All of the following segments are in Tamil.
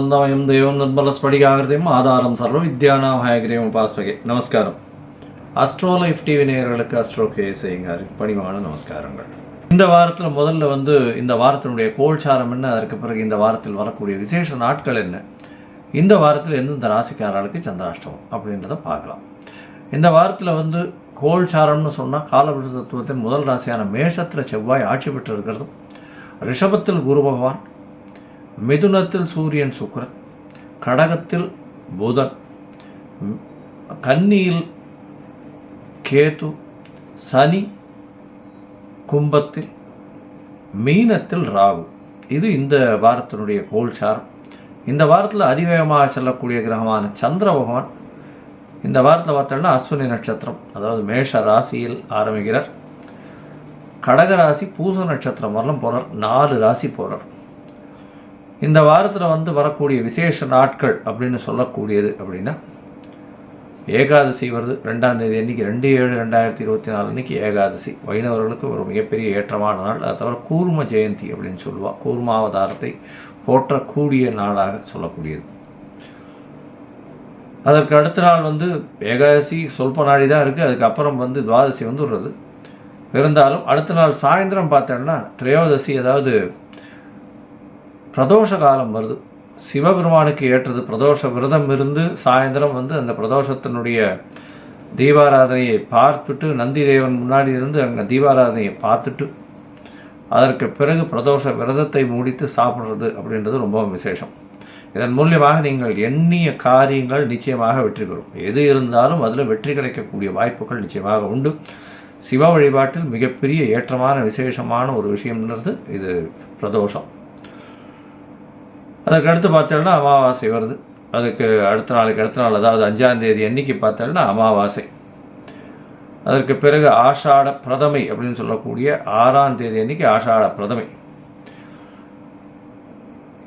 ஞானானந்தமயம் தெய்வம் நிர்மலஸ்படிகாகிருதியும் ஆதாரம் சர்வ வித்யானாம் ஹயகிரியம் உபாஸ்பகே நமஸ்காரம் அஸ்ட்ரோ லைஃப் டிவி நேயர்களுக்கு அஸ்ட்ரோ கே பணிவான நமஸ்காரங்கள். இந்த வாரத்தில் முதல்ல வந்து இந்த வாரத்தினுடைய கோல்சாரம் என்ன அதற்கு பிறகு இந்த வாரத்தில் வரக்கூடிய விசேஷ நாட்கள் என்ன இந்த வாரத்தில் எந்தெந்த ராசிக்காரர்களுக்கு சந்திராஷ்டமம் அப்படின்றத பார்க்கலாம். இந்த வாரத்தில் வந்து கோல்சாரம்னு சொன்னால் காலபுருஷ தத்துவத்தின் முதல் ராசியான மேஷத்தில் செவ்வாய் ஆட்சி பெற்று இருக்கிறதும் ரிஷபத்தில் குரு பகவான் மிதுனத்தில் சூரியன் சுக்கரன் கடகத்தில் புதன் கன்னியில் கேது சனி கும்பத்தில் மீனத்தில் ராகு. இது இந்த வாரத்தினுடைய கோல்சாரம் இந்த வாரத்தில் அதிவேகமாக செல்லக்கூடிய கிரகமான சந்திர பகவான் இந்த வாரத்தில் பார்த்தோம்னா அஸ்வினி நட்சத்திரம் அதாவது மேஷ ராசியில் ஆரம்பிக்கிறார். கடக ராசி பூச நட்சத்திரம் வரலாம் போகிறார் நாலு ராசி போகிறார் இந்த வாரத்தில் வந்து வரக்கூடிய விசேஷ நாட்கள் அப்படின்னு சொல்லக்கூடியது அப்படின்னா ஏகாதசி வருது. ரெண்டாம் தேதி அன்னைக்கு ரெண்டு ஏழு ரெண்டாயிரத்தி இருபத்தி நாலு அன்னைக்கு ஏகாதசி. வைணவர்களுக்கு ஒரு மிகப்பெரிய ஏற்றமான நாள். அதை தவிர கூர்ம ஜெயந்தி அப்படின்னு சொல்லுவாள் கூர்மாவதாரத்தை போற்றக்கூடிய நாளாக சொல்லக்கூடியது. அதற்கு அடுத்த நாள் வந்து ஏகாதசி சொல்ப நாடி தான் இருக்குது அதுக்கப்புறம் வந்து துவாதசி வந்து இருந்தாலும் அடுத்த நாள் சாயந்தரம் பார்த்தோன்னா திரையோதசி அதாவது பிரதோஷ காலம் வருது. சிவபெருமானுக்கு ஏற்றது பிரதோஷ விரதம் இருந்து சாயந்தரம் வந்து அந்த பிரதோஷத்தினுடைய தீபாராதனையை பார்த்துட்டு நந்தி தேவன் முன்னாடி இருந்து அங்கே தீபாராதனையை பார்த்துட்டு அதற்கு பிறகு பிரதோஷ விரதத்தை முடித்து சாப்பிட்றது அப்படின்றது ரொம்பவும் விசேஷம். இதன் மூலியமாக நீங்கள் எண்ணிய காரியங்கள் நிச்சயமாக வெற்றி பெறும். எது இருந்தாலும் அதில் வெற்றி கிடைக்கக்கூடிய வாய்ப்புகள் நிச்சயமாக உண்டு. சிவ வழிபாட்டில் மிகப்பெரிய ஏற்றமான விசேஷமான ஒரு விஷயம்ன்றது இது பிரதோஷம். அதுக்கு அடுத்து பார்த்தோம்னா அமாவாசை வருது. அதுக்கு அடுத்த நாளுக்கு அடுத்த நாள் அதாவது அஞ்சாந்தேதி அன்னைக்கு பார்த்தோம்னா அமாவாசை. அதற்கு பிறகு ஆஷாட பிரதமை அப்படின்னு சொல்லக்கூடிய ஆறாம் தேதி அன்னைக்கு ஆஷாட பிரதமை.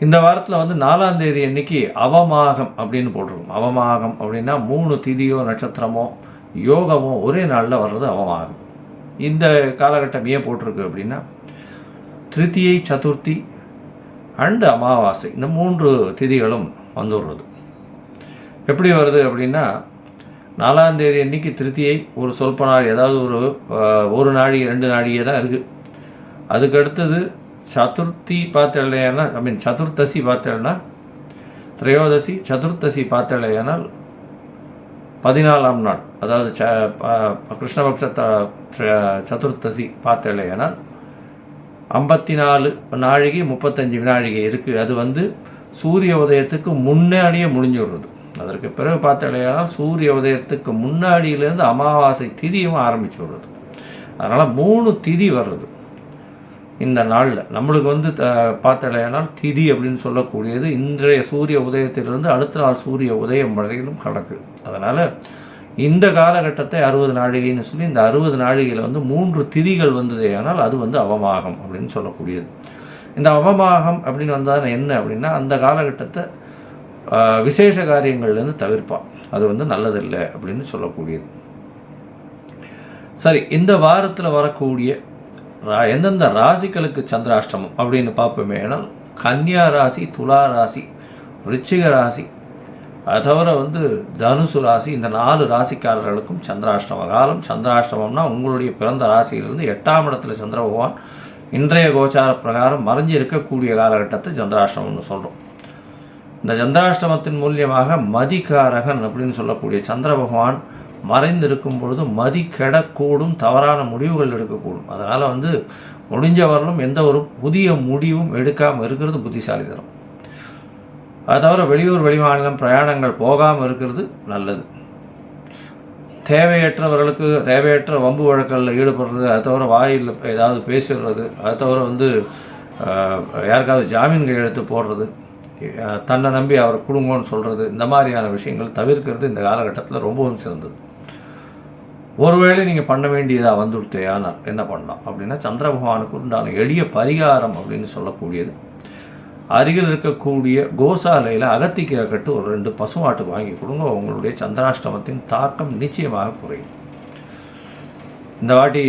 இந்த வாரத்தில் வந்து நாலாம் தேதி அன்னைக்கு அவமாகம் அப்படின்னு போட்டிருக்கும். அவமாகம் அப்படின்னா மூணு திதியோ நட்சத்திரமோ யோகமோ ஒரே நாளில் வர்றது அவமாகம். இந்த காலகட்டம் ஏன் போட்டிருக்கு அப்படின்னா திருத்தியை சதுர்த்தி அண்டு அமாவாசை. இந்த மூன்று திதிகளும் வந்துடுறது. எப்படி வருது அப்படின்னா நாலாம் தேதி அன்னைக்கு திருத்தியை ஒரு சொல்ப நாள் ஏதாவது ஒரு ஒரு நாழிகை ரெண்டு நாழிகை தான் இருக்குது அதுக்கு அடுத்தது சதுர்த்தி பார்த்தலையானால் ஐ மீன் சதுர்த்தசி பார்த்தேன்னா திரையோதசி சதுர்த்தசி பார்த்தலையானால் பதினாலாம் நாள் அதாவது ச ப- கிருஷ்ணபக்ஷ சதுர்த்தசி பார்த்தலையானால் ஐம்பத்தி நாலு நாழிகை முப்பத்தஞ்சு வினாழிகை இருக்குது அது வந்து சூரிய உதயத்துக்கு முன்னாடியே முடிஞ்சிடுறது. அதற்கு பிறகு பார்த்தலையானால் சூரிய உதயத்துக்கு முன்னாடியிலேருந்து அமாவாசை திதியும் ஆரம்பிச்சு விடுறது அதனால் மூணு திதி வர்றது இந்த நாளில். நம்மளுக்கு வந்து பார்த்தலையானால் திதி அப்படின்னு சொல்லக்கூடியது இன்றைய சூரிய உதயத்திலிருந்து அடுத்த நாள் சூரிய உதயம் வரையிலும் கணக்கு அதனால் இந்த காலகட்டத்தை அறுபது நாழிகைன்னு சொல்லி இந்த அறுபது நாழிகையில் வந்து மூன்று திதிகள் வந்ததே. ஆனால் அது வந்து அவமாகம் அப்படின்னு சொல்லக்கூடியது. இந்த அவமாகம் அப்படின்னு வந்தால் என்ன அப்படின்னா அந்த காலகட்டத்தை விசேஷ காரியங்கள்லேருந்து தவிர்ப்பான் அது வந்து நல்லதில்லை அப்படின்னு சொல்லக்கூடியது. சரி இந்த வாரத்தில் வரக்கூடிய ரா- எந்தெந்த ராசிகளுக்கு சந்திராஷ்டமம் அப்படின்னு பார்ப்போமே. ஆனால் கன்னியா ராசி துலா ராசி விருச்சிக ராசி அது தவிர வந்து தனுசு ராசி இந்த நாலு ராசிக்காரர்களுக்கும் சந்திராஷ்டம காலம் சந்திராஷ்டமம்னா உங்களுடைய பிறந்த ராசியிலிருந்து எட்டாம் இடத்துல சந்திர பகவான் இன்றைய கோச்சார பிரகாரம் மறைஞ்சு இருக்கக்கூடிய காலகட்டத்தை சந்திராஷ்டமம்னு சொல்கிறோம் இந்த சந்திராஷ்டமத்தின் மூலியமாக மதிகாரகன் அப்படின்னு சொல்லக்கூடிய சந்திர பகவான் மறைந்திருக்கும் பொழுது மதி கெடக்கூடும் தவறான முடிவுகள் எடுக்கக்கூடும். அதனால் வந்து முடிஞ்ச வரலும் எந்த ஒரு புதிய முடிவும் எடுக்காமல் இருக்கிறது புத்திசாலித்தனம். அது தவிர வெளியூர் வெளிமாநிலம் பிரயாணங்கள் போகாமல் இருக்கிறது நல்லது. தேவையற்றவர்களுக்கு தேவையற்ற வம்பு வழக்கங்களில் ஈடுபடுறது அது தவிர வாயில் ஏதாவது பேசிடுறது அது தவிர வந்து யாருக்காவது ஜாமீன் கையெழுத்து போடுறது தன்னை நம்பி அவர் கொடுங்கன்னு சொல்கிறது இந்த மாதிரியான விஷயங்கள் தவிர்க்கிறது இந்த காலகட்டத்தில் ரொம்பவும் சிறந்தது. ஒருவேளை நீங்கள் பண்ண வேண்டியதாக வந்துடுத்தே என்ன பண்ணலாம்? அப்படின்னா சந்திர பகவானுக்கு உண்டான எளிய பரிகாரம் அப்படின்னு சொல்லக்கூடியது. அருகில் இருக்கக்கூடிய கோசாலையில் அகத்திக்கீரை கட்டு ஒரு ரெண்டு பசுமாட்டுக்கு வாங்கி கொடுங்க. உங்களுடைய சந்திராஷ்டமத்தின் தாக்கம் நிச்சயமாக குறையும். இந்த வாட்டி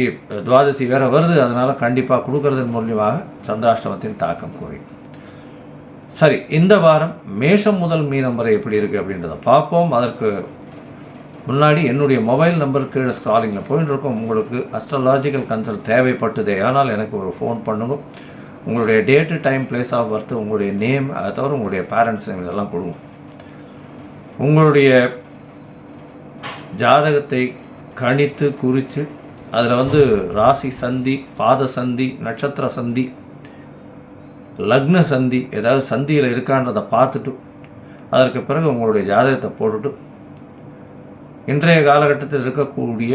துவாதசி வேற வருது. அதனால் கண்டிப்பாக கொடுக்கறதன் மூலியமாக சந்திராஷ்டமத்தின் தாக்கம் குறையும். சரி இந்த வாரம் மேஷம் முதல் மீனம் வரை எப்படி இருக்குது அப்படின்றத பார்ப்போம். அதற்கு முன்னாடி என்னுடைய மொபைல் நம்பர் கீழே ஸ்க்ராலிங்கில் போயிட்டு இருக்கோம். உங்களுக்கு அஸ்ட்ராலாஜிக்கல் கன்சல்ட் தேவைப்பட்டது. ஆனால் எனக்கு ஒரு ஃபோன் பண்ணுங்க. உங்களுடைய date time place of birth உங்களுடைய நேம் அதை தவிர உங்களுடைய பேரண்ட்ஸ் நேம் இதெல்லாம் கொடுங்க உங்களுடைய ஜாதகத்தை கணித்து குறித்து அதில் வந்து ராசி சந்தி பாத சந்தி நட்சத்திர சந்தி லக்ன சந்தி ஏதாவது சந்தியில் இருக்கான்றதை பார்த்துட்டு அதற்கு பிறகு உங்களுடைய ஜாதகத்தை போட்டுட்டு இன்றைய காலகட்டத்தில் இருக்கக்கூடிய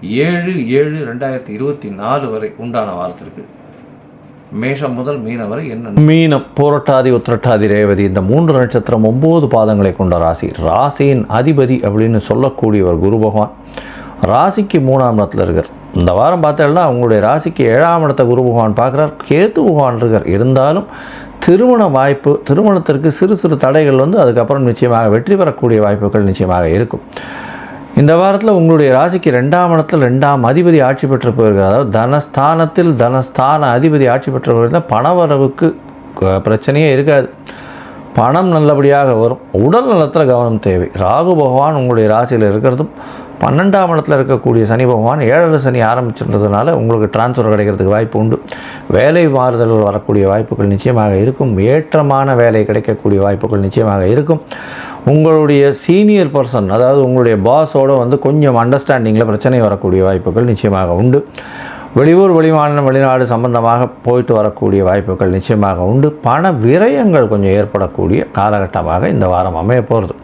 ஏழு ஏழு ரெண்டாயிரத்தி இருபத்தி நாலு வரை உண்டான வாரத்திற்கு மேஷம் முதல் மீனம் வரை என்ன மீனம் புரட்டாதி உத்திரட்டாதி ரேவதி இந்த மூன்று நட்சத்திரம் ஒம்பது பாதங்களை கொண்ட ராசி. ராசியின் அதிபதி அப்படின்னு சொல்லக்கூடியவர் குரு பகவான். ராசிக்கு மூணாம் இடத்துல இருக்கார். இந்த வாரம் பார்த்தோம்னா அவங்களுடைய ராசிக்கு ஏழாம் இடத்த குரு பகவான் பார்க்குறார். கேத்து பகவான் இருக்கார். இருந்தாலும் திருமண வாய்ப்பு திருமணத்திற்கு சிறு சிறு தடைகள் வந்து அதுக்கப்புறம் நிச்சயமாக வெற்றி பெறக்கூடிய வாய்ப்புகள் நிச்சயமாக இருக்கும். இந்த வாரத்தில் உங்களுடைய ராசிக்கு ரெண்டாம் இடத்தில் ரெண்டாம் அதிபதி ஆட்சி பெற்று போயிருக்கிறார். அதாவது தனஸ்தானத்தில் தனஸ்தான அதிபதி ஆட்சி பெற்று போயிருந்தால் பணவரவுக்கு பிரச்சனையே இருக்காது. பணம் நல்லபடியாக வரும். உடல் நலத்தில் கவனம் தேவை. ராகு பகவான் உங்களுடைய ராசியில் இருக்கிறதும் பன்னெண்டாம் இடத்துல இருக்கக்கூடிய சனி பகவான் ஏழரை சனி ஆரம்பிச்சிருந்ததுனால உங்களுக்கு டிரான்ஸ்ஃபர் கிடைக்கிறதுக்கு வாய்ப்பு உண்டு. வேலை மாறுதல்கள் வரக்கூடிய வாய்ப்புகள் நிச்சயமாக இருக்கும். ஏற்றமான வேலை கிடைக்கக்கூடிய வாய்ப்புகள் நிச்சயமாக இருக்கும். உங்களுடைய சீனியர் பர்சன் அதாவது உங்களுடைய பாஸோட வந்து கொஞ்சம் அண்டர்ஸ்டாண்டிங்கில் பிரச்சனை வரக்கூடிய வாய்ப்புகள் நிச்சயமாக உண்டு. வெளியூர் வெளிமாநிலம் வெளிநாடு சம்பந்தமாக போயிட்டு வரக்கூடிய வாய்ப்புகள் நிச்சயமாக உண்டு. பண விரயங்கள் கொஞ்சம் ஏற்படக்கூடிய காலகட்டமாக இந்த வாரம் அமைய போகிறது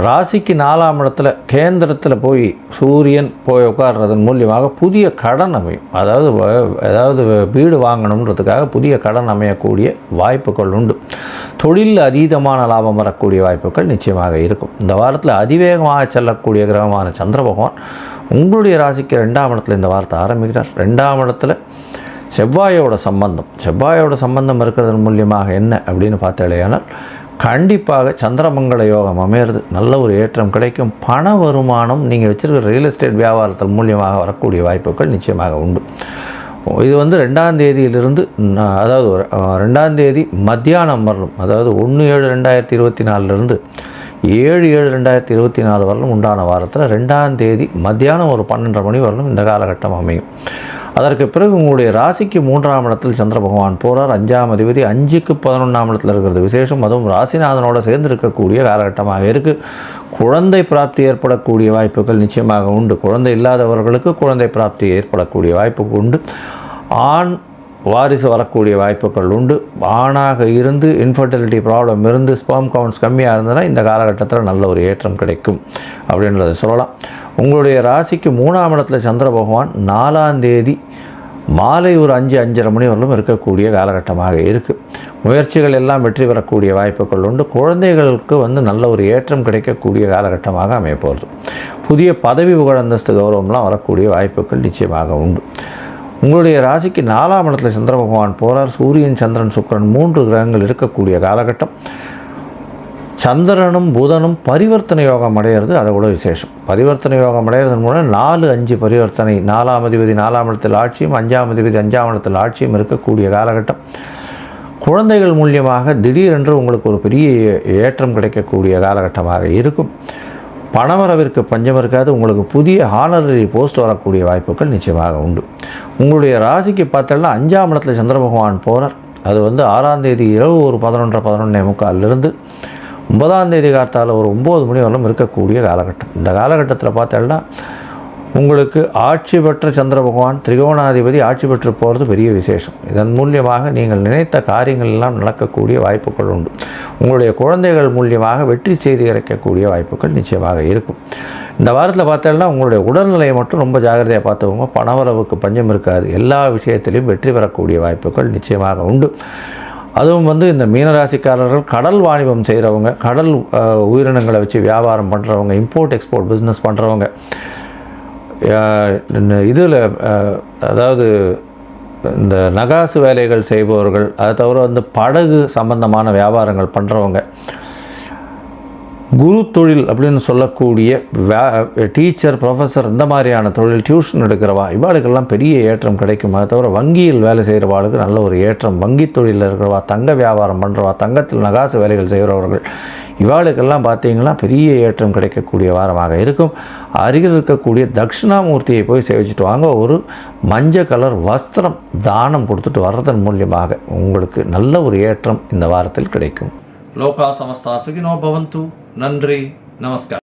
ராசிக்கு நாலாம் இடத்துல கேந்திரத்தில் போய் சூரியன் போய் உட்கார்றதன் மூலியமாக புதிய கடன் அமையும். அதாவது வ- அதாவது வீடு வாங்கணுன்றதுக்காக புதிய கடன் அமையக்கூடிய வாய்ப்புகள் உண்டு. தொழிலில் அதீதமான லாபம் வரக்கூடிய வாய்ப்புகள் நிச்சயமாக இருக்கும். இந்த வாரத்தில் அதிவேகமாக செல்லக்கூடிய கிரகமான சந்திர பகவான் உங்களுடைய ராசிக்கு ரெண்டாம் இடத்துல இந்த வாரத்தை ஆரம்பிக்கிறார். ரெண்டாம் இடத்துல செவ்வாயோட சம்பந்தம். செவ்வாயோட சம்பந்தம் இருக்கிறதன் மூலியமாக என்ன அப்படின்னு பார்த்தாலேயானால் கண்டிப்பாக சந்திரமங்கல யோகம் அமையிறது. நல்ல ஒரு ஏற்றம் கிடைக்கும். பண வருமானம் நீங்கள் வச்சுருக்கிற ரியல் எஸ்டேட் வியாபாரத்தின் மூலியமாக வரக்கூடிய வாய்ப்புகள் நிச்சயமாக உண்டு. இது வந்து ரெண்டாம் தேதியிலிருந்து அதாவது ஒரு, ரெண்டாம் தேதி மத்தியானம் வரலும் அதாவது ஒன்று ஏழு ரெண்டாயிரத்தி இருபத்தி நாலுலேருந்து ஏழு ஏழு ரெண்டாயிரத்தி இருபத்தி நாலு வரலும் உண்டான வாரத்தில் ரெண்டாம் தேதி மத்தியானம் ஒரு பன்னெண்டரை மணி வரலும் இந்த காலகட்டம் அமையும். அதற்கு பிறகு உங்களுடைய ராசிக்கு மூன்றாம் இடத்தில் சந்திர பகவான் போகிறார் அஞ்சாம் அதிபதி அஞ்சுக்கு பதினொன்றாம் இடத்தில் இருக்கிறது. விசேஷம் அதுவும் ராசிநாதனோட சேர்ந்து இருக்கக்கூடிய காலகட்டமாக இருக்குது குழந்தை பிராப்தி ஏற்படக்கூடிய வாய்ப்புகள் நிச்சயமாக உண்டு. குழந்தை இல்லாதவர்களுக்கு குழந்தை பிராப்தி ஏற்படக்கூடிய வாய்ப்பு உண்டு. ஆண் வாரிசு வரக்கூடிய வாய்ப்புகள் உண்டு. ஆணாக இருந்து இன்ஃபர்டிலிட்டி ப்ராப்ளம் இருந்து ஸ்பேம் கவுண்ட்ஸ் கம்மியாக இருந்ததுன்னா இந்த காலகட்டத்தில் நல்ல ஒரு ஏற்றம் கிடைக்கும் அப்படின்றத சொல்லலாம். உங்களுடைய ராசிக்கு மூணாம் இடத்துல சந்திர பகவான் நாலாம் தேதி மாலை ஒரு அஞ்சு அஞ்சரை மணி வரலும் இருக்கக்கூடிய காலகட்டமாக இருக்குது முயற்சிகள் எல்லாம் வெற்றி பெறக்கூடிய வாய்ப்புகள் உண்டு. குழந்தைகளுக்கு வந்து நல்ல ஒரு ஏற்றம் கிடைக்கக்கூடிய காலகட்டமாக அமையப்போகிறது புதிய பதவி புகழந்தஸ்து கௌரவம்லாம் வரக்கூடிய வாய்ப்புகள் நிச்சயமாக உண்டு. உங்களுடைய ராசிக்கு நாலாம் இடத்துல சந்திர பகவான் போகிறார் சூரியன் சந்திரன் சுக்கிரன் மூன்று கிரகங்கள் இருக்கக்கூடிய காலகட்டம். சந்திரனும் புதனும் பரிவர்த்தனை யோகம் அடையிறது அதை விட விசேஷம். பரிவர்த்தனை யோகம் அடையிறதன் மூலம் நாலு அஞ்சு பரிவர்த்தனை நாலாம் அதிபதி நாலாம் இடத்தில் ஆட்சியும் அஞ்சாம் அதிபதி அஞ்சாம் இடத்தில் ஆட்சியும் இருக்கக்கூடிய காலகட்டம். குழந்தைகள் மூலியமாக திடீரென்று உங்களுக்கு ஒரு பெரிய ஏற்றம் கிடைக்கக்கூடிய காலகட்டமாக இருக்கும். பணவரவிற்கு பஞ்சம் இருக்காது. உங்களுக்கு புதிய ஹானரரி போஸ்ட் வரக்கூடிய வாய்ப்புகள் நிச்சயமாக உண்டு. உங்களுடைய ராசிக்கு பார்த்தோம்னா அஞ்சாம் இடத்துல சந்திர பகவான் போனார். அது வந்து ஆறாம் தேதி இரவு ஒரு பதினொன்றரை பதினொன்றே முக்காலிலிருந்து ஒன்பதாம் தேதி காத்தால ஒரு ஒம்பது மணி வரலும் இருக்கக்கூடிய காலகட்டம். இந்த காலகட்டத்தில் பார்த்தோம்னா உங்களுக்கு ஆட்சி பெற்ற சந்திர பகவான் திரிகோணாதிபதி ஆட்சி பெற்று போகிறது பெரிய விசேஷம். இதன் மூலியமாக நீங்கள் நினைத்த காரியங்கள் எல்லாம் நடக்கக்கூடிய வாய்ப்புகள் உண்டு. உங்களுடைய குழந்தைகள் மூலியமாக வெற்றி செய்தி கிடைக்கக்கூடிய வாய்ப்புகள் நிச்சயமாக இருக்கும். இந்த வாரத்தில் பார்த்தோம்னா உங்களுடைய உடல்நிலையை மட்டும் ரொம்ப ஜாகிரதையாக பார்த்துக்கோங்க. பணவரவுக்கு பஞ்சம் இருக்காது. எல்லா விஷயத்திலையும் வெற்றி பெறக்கூடிய வாய்ப்புகள் நிச்சயமாக உண்டு. அதுவும் வந்து இந்த மீனராசிக்காரர்கள் கடல் வாணிபம் செய்கிறவங்க கடல் உயிரினங்களை வச்சு வியாபாரம் பண்ணுறவங்க இம்போர்ட் எக்ஸ்போர்ட் பிஸ்னஸ் பண்ணுறவங்க இதில் அதாவது இந்த நகாசு வேலைகள் செய்பவர்கள் அதை தவிர வந்து படகு சம்பந்தமான வியாபாரங்கள் பண்ணுறவங்க குரு தொழில் அப்படின்னு சொல்லக்கூடிய வே டீச்சர் ப்ரொஃபஸர் இந்த மாதிரியான தொழில் டியூஷன் எடுக்கிறவா இவாளுக்கெல்லாம் பெரிய ஏற்றம் கிடைக்கும் அதை தவிர வங்கியில் வேலை செய்கிறவாளுக்கு நல்ல ஒரு ஏற்றம். வங்கி தொழிலில் இருக்கிறவா தங்க வியாபாரம் பண்ணுறவா தங்கத்தில் நகாசு வேலைகள் செய்கிறவர்கள் இவாளுக்கெல்லாம் பார்த்தீங்கன்னா பெரிய ஏற்றம் கிடைக்கக்கூடிய வாரமாக இருக்கும். அருகில் இருக்கக்கூடிய தட்சிணாமூர்த்தியை போய் சேவிச்சுட்டு வாங்க. ஒரு மஞ்சள் கலர் வஸ்திரம் தானம் கொடுத்துட்டு வர்றதன் மூலியமாக உங்களுக்கு நல்ல ஒரு ஏற்றம் இந்த வாரத்தில் கிடைக்கும். லோகா சமஸ்தா சுகினோ பவந்து. நன்றி நமஸ்கார்